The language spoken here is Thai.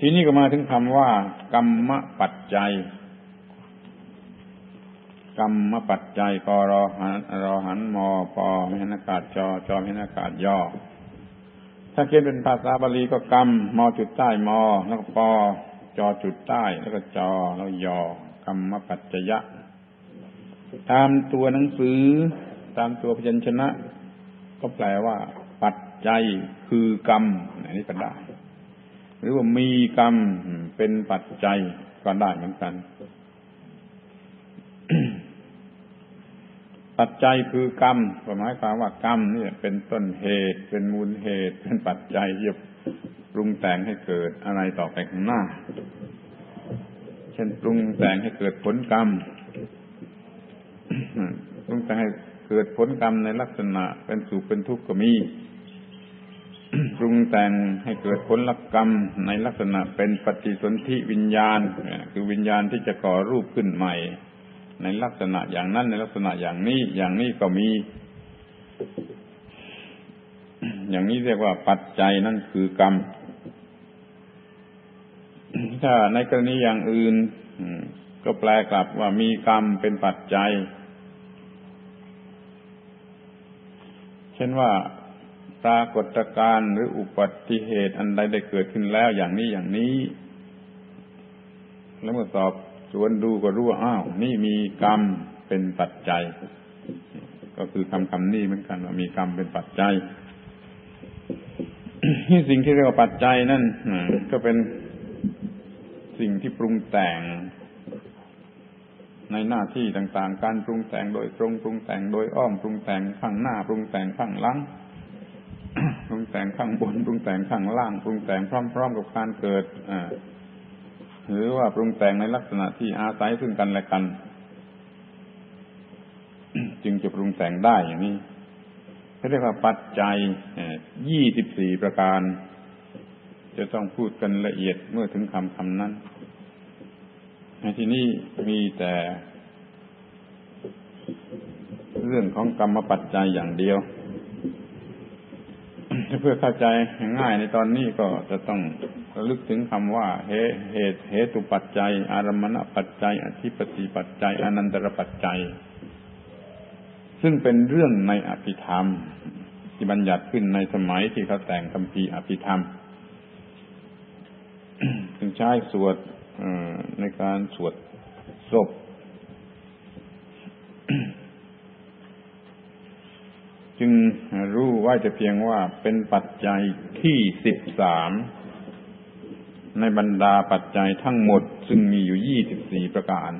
ทีนี้ก็มาถึงคำว่ากรรมปัจจัย กรรมปัจจัยกรอหันรอหันมอปอม่หันอากาศจอจอไม่หันอากาศย่อ ถ้าเขียนเป็นภาษาบาลีก็กรรมมอจุดใต้มอแล้วก็ปอจอจุดใต้ แล้วก็จอแล้วยอกรรมปัจจยะ ตามตัวหนังสือ ตามตัวพยัญชนะ ก็แปลว่า ปัจจัยคือกรรมอันนี้ก็ได้ หรือว่ามีกรรมเป็นปัจจัยก็ได้เหมือนกัน ปัจจัยคือกรรมหมายความว่ากรรมนี่เป็นต้นเหตุเป็นมูลเหตุ เป็นปัจจัยที่ปรุงแต่งให้เกิดอะไรต่อไปข้างหน้า เช่นปรุงแต่งให้เกิดผลกรรมปรุงแต่งให้เกิดผลกรรมในลักษณะเป็นสุขเป็นทุกข์ก็มี ปรุงแต่งให้เกิดผลลักกรรมในลักษณะเป็นปฏิสนธิวิญญาณ คือวิญญาณที่จะก่อรูปขึ้นใหม่ ในลักษณะอย่างนั้นในลักษณะอย่างนี้อย่างนี้ก็มี อย่างนี้เรียกว่าปัจจัยนั่นคือกรรม ถ้าในกรณีอย่างอื่น ก็แปลกลับว่ามีกรรมเป็นปัจจัย เช่นว่า ปรากฏการณ์หรืออุบัติเหตุอันใดได้เกิดขึ้นแล้วอย่างนี้อย่างนี้ แล้วเมื่อสอบสวนดูก็รู้ว่าอ้าว นี่มีกรรมเป็นปัจจัย ก็คือคำคำนี้เหมือนกันว่ามีกรรมเป็นปัจจัยที่สิ่งที่เรียกว่าปัจจัยนั่นก็เป็นสิ่งที่ปรุงแต่ง ในหน้าที่ต่างๆ การปรุงแต่งโดยตรงปรุงแต่งโดยอ้อมปรุงแต่งข้างหน้าปรุงแต่งข้างหลัง ปรุงแต่งข้างบนปรุงแต่งข้างล่างปรุงแต่งพร้อม ๆ กับการเกิดหรือว่าปรุงแต่งในลักษณะที่อาศัยซึ่งกันและกัน จึงจะปรุงแต่งได้อย่างนี้เขาเรียกว่าปัจจัยยี่สิบสี่ประการ จะต้องพูดกันละเอียดเมื่อถึงคำคำนั้นในที่นี้มีแต่เรื่องของกรรมปัจจัยอย่างเดียว เพื่อเข้าใจง่ายในตอนนี้ก็จะต้องระลึกถึงคำว่าเหตุเหตุเหตุปัจจัย อารมณปัจจัย อธิปติปัจจัย อนันตรปัจจัย ซึ่งเป็นเรื่องในอภิธรรม ที่บัญญัติขึ้นในสมัยที่เขาแต่งคำพีอภิธรรมถึงใช้สวดในการสวดศพ รู้ว่าจะเพียงว่าเป็นปัจจัยที่สิบสามในบรรดาปัจจัยทั้งหมดซึ่งมีอยู่ยี่สิบสี่ประการ